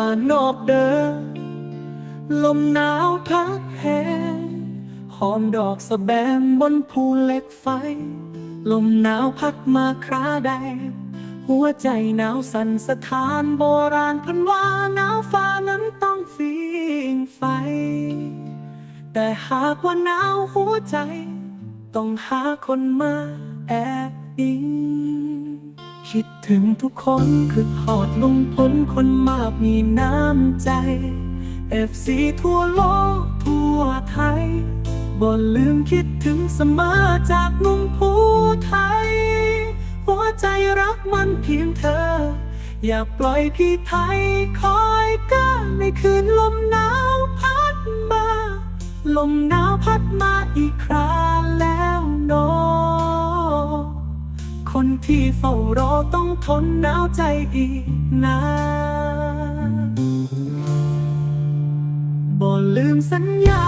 ป่านอกเดินลมหนาวพัดแหงหอมดอกสะแบงบนภูเหล็กไฟ ลมหนาวพัดมาคราใดหัวใจหนาวสั่นสถานโบราณพันว่าหนาวฟ้านั้นต้องฟิงไฟ แต่หากว่าหนาวหัวใจ ต้องหาคนมาแอบอิง คิดถึงทุกคนคือหอดลงพ้นคนมากมีน้ำใจเอฟซีทั่วโลกทั่วไทยบ่ลืมคิดถึงเสมอจากหนุ่มผู้ไทย หัวใจรักมันเพียงเธอ อย่าปล่อยพี่ไทยคอยก้าในคืนลมหนาวพัดมา ลมหนาวพัดมาอีกคราแล้วเนอ คนที่เฝ้ารอต้องทนหนาวใจอีกนานบ่ลืมสัญญา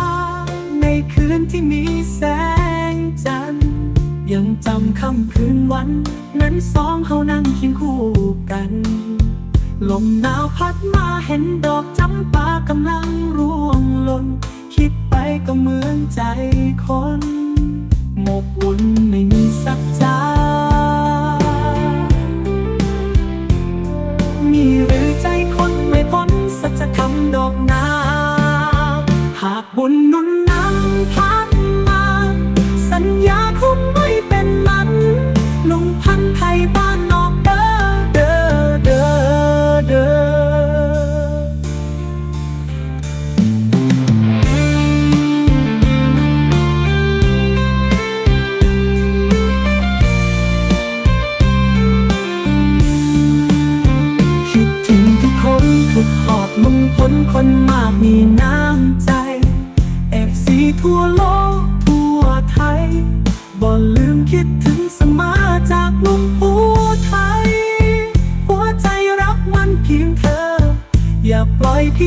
ในคืนที่มีแสงจันทร์ ยังจำค่ำคืนวัน นั้นสองเขานั่งเคียงคู่กัน ลมหนาวพัดมาเห็นดอกจำปากำลังร่วงหล่น คิดไปก็เหมือนใจคน อกน้ำหากบุญนุน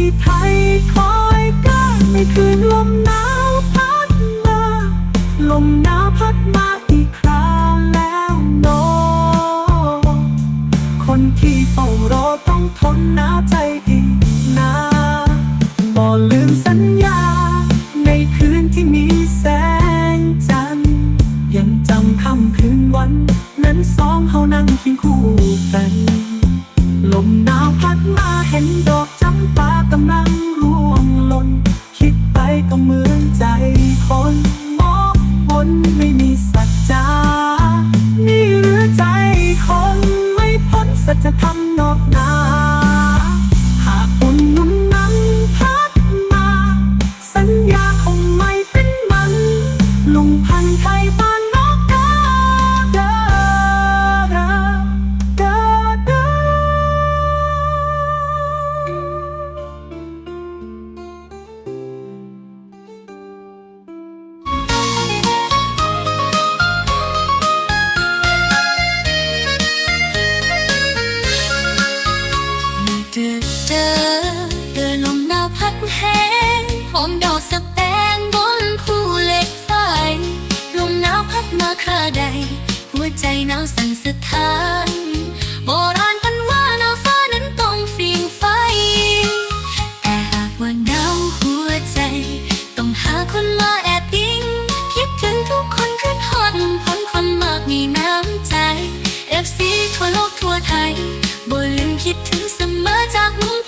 ที่ไทยคอยก้าในคืนลมหนาวพัดมา ลมหนาวพัดมาอีกคราแล้วเนอคนที่เฝ้ารอต้องทนหนาใจอีกนาบ่ลืมสัญญา ในคืนที่มีแสงจันทร์ยังจำค่ำคืนวัน นั้นสองเขานั่งเคียงคู่กัน ลมหนาวพัดมาเห็นดอกจำปากำลังร่วงหล่น หัวใจหนาวสั่นสะท้านโบราณพันว่าหนาวฟ้านั้นต้องฟิงไฟ แต่หากว่าหนาวหัวใจ ต้องหาคนมาแอบยิง คิดถึงทุกคนขึ้นฮอดพ้นคนมากมีน้ำใจเอฟซีทั่วโลกทั่วไทยบ่ลืมคิดถึงเสมอจากมุม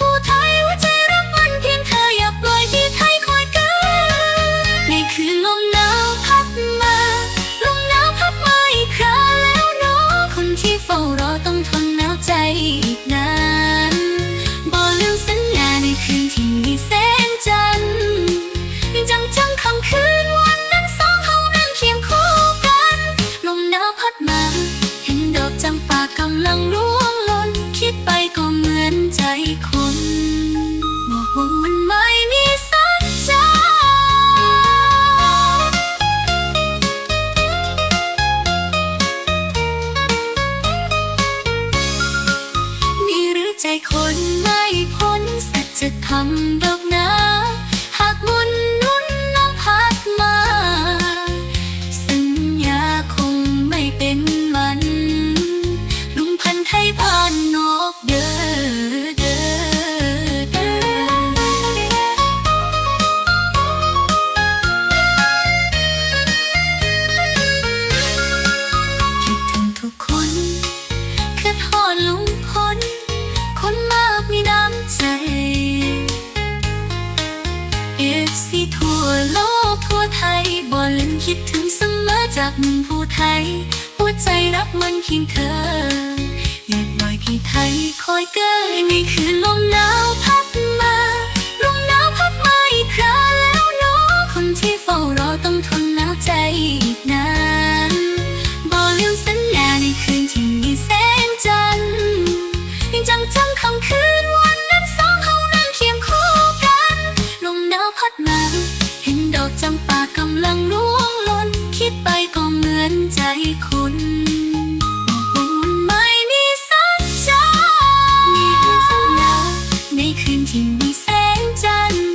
จธ คุณบุญไม่มีสัญญามีเรื่องสัญญาในคืนที่มีแสงจันทร์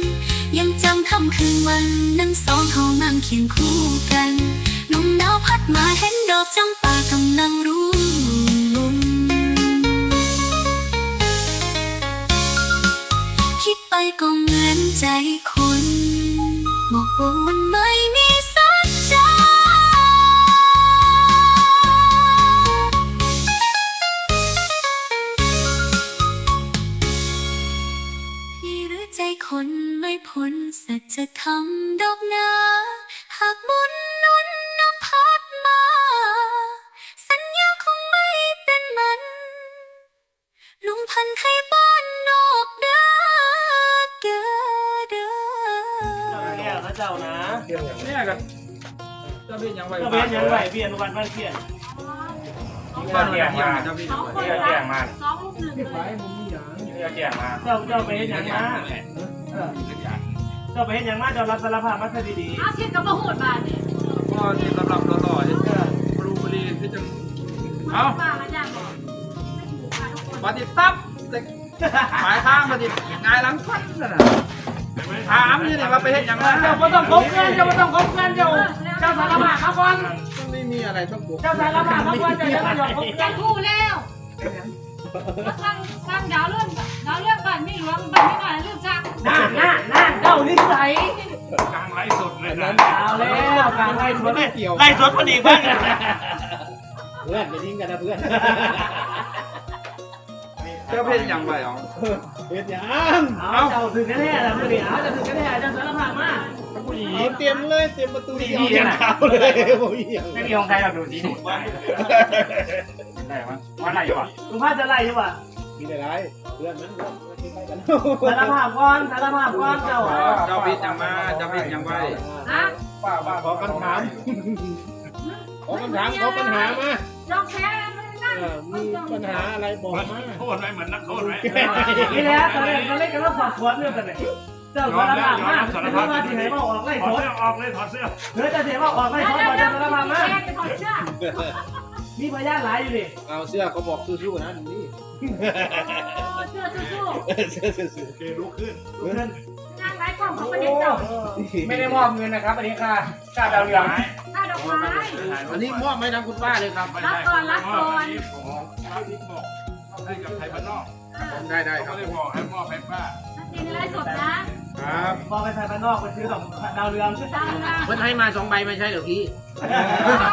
ยังจำคำคืนวันนั้นสองเขานั่งเคียงคู่กันลมหนาวพัดมาเห็นดอกจำปากำลังร่วงหล่นคิดไปก็เหมือนใจ ใจคนไม่พ้นสัจธรรมดอกนาหากมุนนุนนำพัดมา สัญญาคงไม่เป็นมันลุงพันธุ์ไทยบ้านนอกเด้อเด้อเด้อเนี่ยพระเจ้านะเนี่ยกันจะเป็นยังไงก็เป็นยังไงเบียนวันวันเพียนบ้านเรียงมาจะเป็นยังไงเรียกมาสองลูกหนึ่งเลย เรียงมาเจ้าเจ้าไปเห็นยังมาเจ้าไปเห็นยังมาเจ้ารับสารภาพมาซะดีเอาเทียบกับมะหูดบาทเนี่ยก็นี่สำหรับหล่อๆที่บรูบรีที่จะเอาเอาป้ามาจ้างบอกไม่ถูกค่ะทุกคนปฏิทับหมายข้างปฏิงายหลังฟันน่ะถามนี่เนี่ยว่าไปเห็นยังไงๆเจ้าก็ต้องคบกันเจ้าก็ต้องคบกันเจ้าเจ้าสารภาพมาก่อนไม่มีอะไรต้องบวกเจ้าสารภาพมาก่อนเจ้าจะไม่ยอมคบอกัยานกคู่แล้วสร้างสร้างดาวเรื่อง ดาวเรื่องบ้านไม่หลวงบ้านไม่หน่อยเรื่องจ้างน่าน่าน่าเจ้านิสัยกลางไลฟ์สดเลยนะเอาแล้วการไล่สวนไล่สดพอดีบ้างเพื่อนไปทิ้งกันนะเพื่อนเจ้าเพ่นยังไงอ๋อเพื่อนยังเอาเจ้าถึงแน่ๆแล้วเดี๋ยวเอาจะถึงแน่ๆเจ้าสารภาพมาผู้หญิเอางเตรียมเลยเตรียมประตูเดียวเขาเลยโอ้ยอย่างไม่มีของใครเราดูสีนี่ได้ปะว่าอะไรอยู่อะลุงพาจะไล่ใช่ป่ะ มีอะไรเพื่อนมันเพื่อนมันทิ้งไปกันสารภาพก่อนสารภาพก่อนเจ้าเจ้าเพ่นยังมาเจ้าเพ่นยังไงนะป้าป้าขอคำถามขอคำถามขอปัญหามาลองแพ้ไม่ได้เออมีปัญหาอะไรบอกมาโทษไหมเหมือนนักโทษไหมนี่แหละตอนแรกตอนแรกก็ต้องสอบสวนเรื่องกันเลยเจ้าสารภาพมาสารภาพมาที่ไหนมาออกไล่ถอสดดเสื้อออกเลยถอดเสื้อเฮ้ยจะเสียว่าออกไล่สดก่อนจะสารภาพมาแพ้จะถอดเสื้อ มีพยานหลายอยู่ดิเอาเสื้อเขาบอกสู้ๆนะนี่เสื้อสู้เสื้อเสื้อเสื้อโอเคลุกขึ้นๆนั่งไร้กล้องเขาประเด็นเจ้าไม่ได้มอบเงินนะครับ อันนี้ค่าค่าดาวเรืองค่าดอกไม้อันนี้มอบให้ทางคุณป้าเลยครับรับก่อนรับก่อนรับที่บอกให้กับไทยบ้านนอกได้ได้คเขารับเลยบอกให้มอบให้ป้าจริงไรสดนะ ครับบอกไปใส่ไปนอกไปซื้อของดาวเรืองจ้างนะเพื่อนให้มาสองใบไม่ใช่เหรอพี่รู้หลั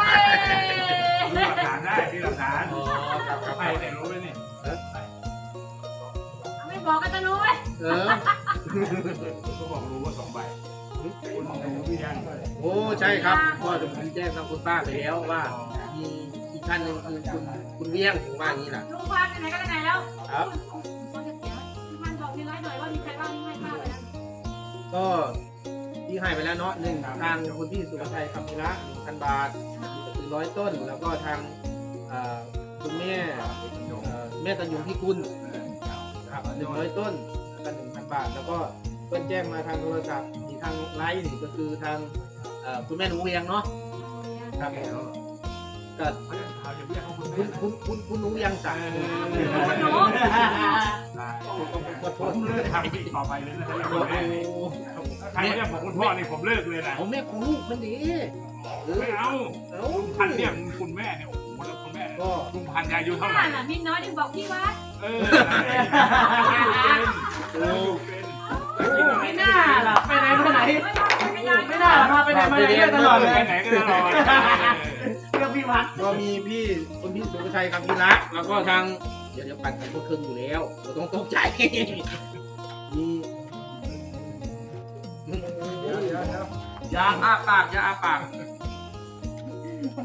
กฐานได้ที่หลักฐานอ๋อครับครับใครแต่รู้เลยนี่ไม่บอกกันจะรู้ไหมเออก็บอกรู้ว่าสองใบคุณรู้หรือยังโอ้ใช่ครับก็จะผมแจ้งทางคุณป้าไปแล้วว่ามีอีกท่านหนึ่งคือคุณคุณเลี้ยงว่าอย่างนี้แหละลุงพาไปไหนก็ไปไหนแล้วครับ ก็ที่ให้ไปแล้วเนาะหนึ่งทางคุณพี่สุภชัยคำพิระหนึ่งพันบาทคือร้อยต้น แล้วก็ทางเอ่อคุณแม่เอ่อแม่ตันยุงพี่กุลครับหนึ่งร้อยต้นกันหนึ่งพันบาท แล้วก็เพื่อนแจ้งมาทางโทรศัพท์อีกทางไลน์นี่ก็คือทางเอ่อคุณแม่หนูเวียงเนาะครับก็เขาจะเรียกเขาคุณคุณคุณคุณคุณหนูเวียงสั่ง ขอโทษเลิกทำอีกต่อไปเลยนะโอ้โหใครเรียกผมคุณพ่อนี่ผมเลิกเลยนะเอาแม่ของลูกมันดีเออไม่เอาเอาลุงพันเนี่ยคุณแม่เนี่ยโอ้โหแล้วคุณแม่ก็ลุงพันยายุเท่าไหบ้าร่นอะมินน้อยถึงบอกพี่ว่าเออโอ้ไม่น่าล่ะไปไหนไปไหนไม่ได้ไม่ได้ไม่น่าพาไปไหนมาไหนตลอดเลยไปไหนก็ตลอดเรื่องพี่วัดก็มีพี่คุณพี่สุภชัยคำพิรักษ์แล้วก็ทางเดี๋ยวเดี๋ยวปั่นกันคนครึ่งอยู่แล้วเราต้องตกใจมีเดี๋ยวเดี๋ยวอย่าอ้าปากอย่าอ้าปาก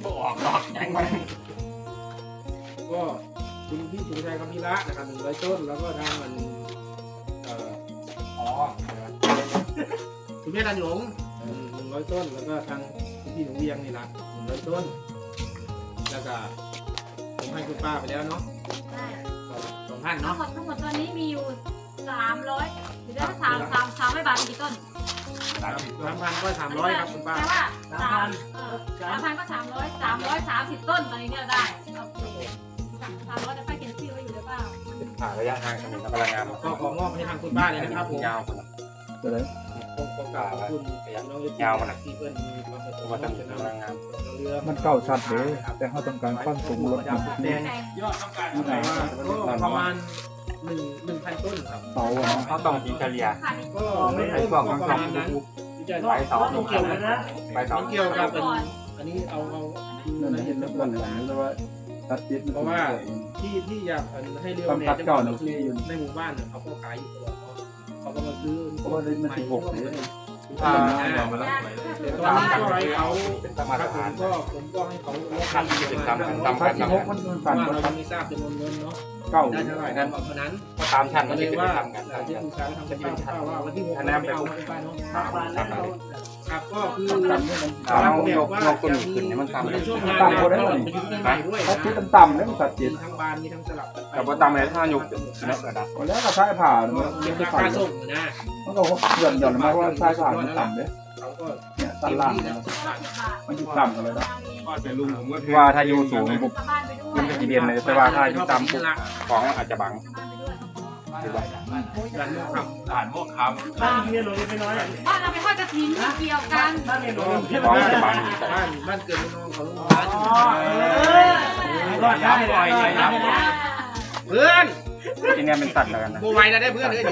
บอกออกดอกยังไงก็คุณพี่สุชัยคำพิระนะครับหนึ่งร้อยต้นแล้วก็ทางมันเอ่ออ๋อคุณแม่ตันหยงหนึ่งร้อยต้นแล้วก็ทางพี่หนูเวียงนี่ละหนึ่งร้อยต้นแล้วก็ ผมให้คุณป้าไปแล้วเนาะได้สองสองท่านทั้งเนาะหมดทั้งหมดตอนนี้มีอยู่สามร้อยหรือได้สามสามสามร้อยบาทกี่ต้นสามพันก็สามร้อยครับคุณป้าแต่ว่าสามเออสามพันก็สามร้อยสามร้อยสามสิบต้นตอนนี้เนี่ยได้โอเคสามร้อยจะไปเขียนชื่อไว้อยู่หรือเปล่า ผ่านระยะทางกันในพลังงานก็ขอมอบให้ทางคุณป้าเลยนะครับผม ยาวคน ผมขอกาบขอบคุณน้องเอฟซียาวมันที่เพื่อนมีความประสงค์ว่าจะมีนำพลังงานเรือมันเก่าชัดเลยแต่เขาต้องการความสูงลดมันแดงยอดต้องการที่ไหนว่าประมาณหนึ่งหนึ่งพันต้นครับเสาเขาต้องกินเฉลี่ยก็ไม่ต้นก็ประมาณนั้นที่จะไปเสาต้องเกี่ยวเนะไปเสาเกี่ยวกับเป็นอันนี้เอาเอาเห็นแล้วววันหลังแล้วว่าตัดจิตเพราะว่าที่ที่อยากให้เรียวเนี่ยจะเก่าก็เนาะคือที่อยู่ในหมู่บ้านเนี่ยเขาก็ขายอยู่ตลอด เขาก็มาซื้อเพราะว่าได้มันสิบหกเลย อ่าเดี๋ยวตอนนี้ก็ให้เขาเป็นสมารับตรฐานมก็ผมก็ให้เขาลดขั้นที่เป็นตามขั้นตามตันสิบหกมันมันสั่นว่าก็เราตัดไม่ทราบจำนวนเงินเนาะ เก่าได้เท่าไหร่ก็เพราะนั้นก็ตามชั้นก็มันเลจะยเป็นว่าทำกันที่ปรึกษาทางคุณป้าว่าวันที่หกคะแนเรานไม่เป็นเอาคุณป้าเนาะปากบานแล้วเราครับก็คือตัดนี่มันเอายกยกต้นขึ้นให้มันทำในเลยช่วงงานเนี่ยก็ประยุกต์ใหม่ด้วยเขาคิดต่ำๆแล้วมันตัดจิมีตทั้งบานมีทั้งสลับกันไปกับว่าตามเลยถ้ายกแล้วกระดับแล้วก็ใช้ผ่าก็มันเก็บจะราใส่คาส่งนะมันก็หย่อนหย่อนมาว่าใช้ผ่ามันต่ำเลยเขาก็เนี่ยตัเต็ดมล่างที่เนี่ยนะมันอยู่ต่ำกันเลยนะก็เป็นลุงผมก็ว่าถ้าอยู่สูงปุ๊บกลับบ้านไปด้วยมันจะทีเดียนเลยแต่ว่าถ้าอยู่ต่ำปุ๊บของอาจจะบังกลับบ้านไปด้วยร้านหมูคด่านโมกคบ้านเมียหลวงไม่น้อยบ้านเราไปทอดกระถิ่นเกี่ยวกันบ้านเมียหลวงำของจะบังำบ้านบ้านเกิดเมืองนองเขาลุงอ๋ร้านอเออรอดได้รอดได้รอดได้เพื่อนที่นี่เป็นสัตว์แล้วกันนะโบไวนะได้เพื่อนเลย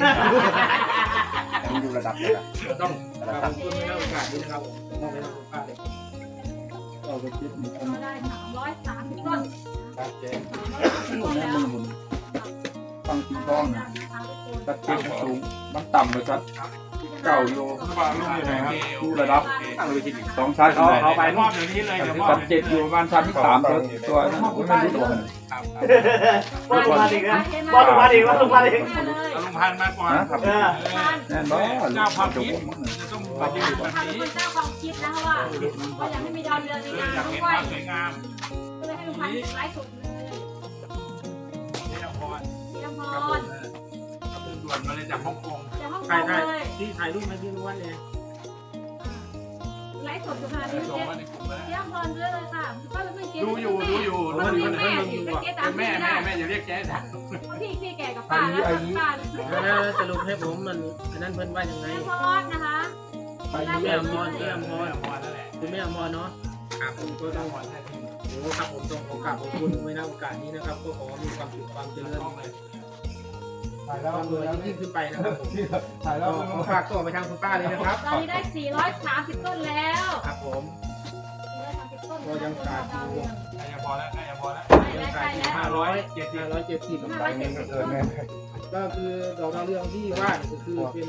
มันอยู่ระดับเลยต้อง ขอบคุณในโอกาสนี้นะครับผมมอบให้ทางคุณป้าเลยเอาไปคิดมันเราได้สามร้อยสามสิบต้นครับเจ๊ต้นแล้วมันหุ่นฟังที่กล้องนะตัดจิตมันสูงมันต่ำเลยครับ เก่าโยว่าลุงอยู่ไหนครับดูระดับตั้งเลยที่สองชั้นเขาเลยเขาไปมอบเดี๋ยวนี้เลยเดี๋ยวมอบตัดเจ็ดอยู่ประมาณชั้นที่สามตัวตัวนั้นไม่รู้ตัวมันบอลมาอีกนะบอลมาอีกบอลมาอีกลุงพันมาก่อนนะครับเออแน่นอนเจ้าความคิด มันจะต้องมายืนแบบทำเป็นนี้คนเจ้าความคิดนะเพราะว่าเขาอยากให้มีดาวเรืองในงานอยากเห็นด้วยความสวยงามก็เลยให้ลุงพันธ์ไลฟ์สดเลยนี่ละครพี่น้ำพครับผรมด่วนมาเลยจากฮ่องกงจากห้องถ่ายเลถ่ายยที่ถ่ายรูปมาที่นู้นเนี่ยไลฟ์สดอยู่ขนาดนี้ส่งเจ๊มาในกลุ่มเลยพี่น้ำพรด้วยเลยค่ะก็เลยไม่เจ๊ดูอยู่ดูอยู่มันมีแม่อยู่เป็นเจ๊ตามแม่ที่แม่ได้แม่อย่าเรียกแจ๊นะพี่พี่แก่กับป้าแล้วป้าสรุปให้ผมมันอันนั้นเพิ่นว่ายังไงพี่น้ำพรนะคะไป คุณแม่มอมรคุณแม่อมรพอแล้วแหละคุณแม่อมรเนาะครับผมก็ต้องโอ้ครับผมต้องขอกราบขอบคุณไว้ณโอกาสนี้นะครับ ก็ขอมีความสุขความเจริญถ่ายแล้วความรวยยิ่งขึ้นไปนะครับผมถ่ายแล้วขอฝากต่อไปทางคุณป้าเลยนะครับ ตอนนี้ได้ 430 ต้นแล้ว ครับผม430ต้นก็ยังขาดอยู่ใกล้จะพอแล้วใกล้จะพอแล้วยังขาดอยู่ห้าร้อยเจ็ดห้าร้อยเจ็ดสิบไปเงินเกินแม่ก็คือดอกดาวเรืองที่ว่าก็คือเป็น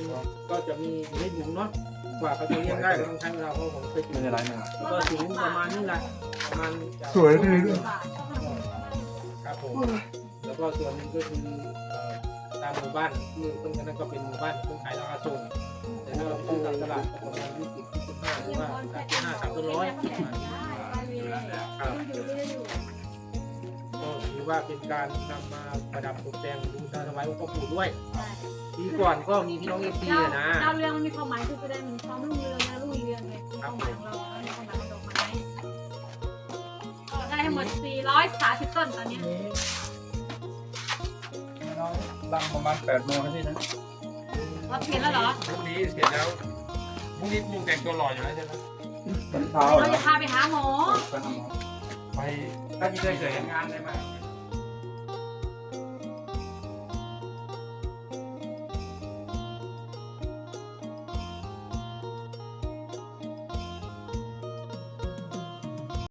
ก็จะมีอยู่ในถุงเนาะ กว่าเขาจะเลี้ยงได้ก็ต้องใช้เวลาเพราะผมเคยกินไม่เป็นไรนะแล้วก็ถุงประมาณนี้แหละประมาณสวยดีด้วยครับผมแล้วก็ส่วนหนึงก็คือเอ่อตามหมู่บ้านที่เพิ่งนั้นก็เป็นหมู่บ้านเพิ่งขายราคาส่งแต่ถ้าเราไปซื้อตามตลาดก็ประมาณยี่สิบยี่สิบห้าหรือว่าสามสิบห้าสามร้อยประมาณนี้ครับก็ ถือว่าเป็นการนำมาประดับตกแต่งบูชาถวายองค์พ่อปู่ด้วยปีก่อนก็มีพี่น้องเอฟซีดาวนะ ดาวเรืองมันมีความหมายคือแสดงถึงความรุ่งเรืองนะรุ่งเรืองไงคือความหมายของเราแล้วมีความหมายของดอกไม้ก็ได้ทั้งหมด 430 ต้นตอนนี้ลังประมาณแปดโมงนะพี่นะเราเปลี่ยนแล้วเหรอพรุ่งนี้เสร็จแล้วพรุ่งนี้ลุงแต่งตัวหล่ออยู่แล้วใช่ไหมตอนเช้าเราจะพาไปหาหมอ ไปถ้าที่ได้เคยเห็นงานได้ไหม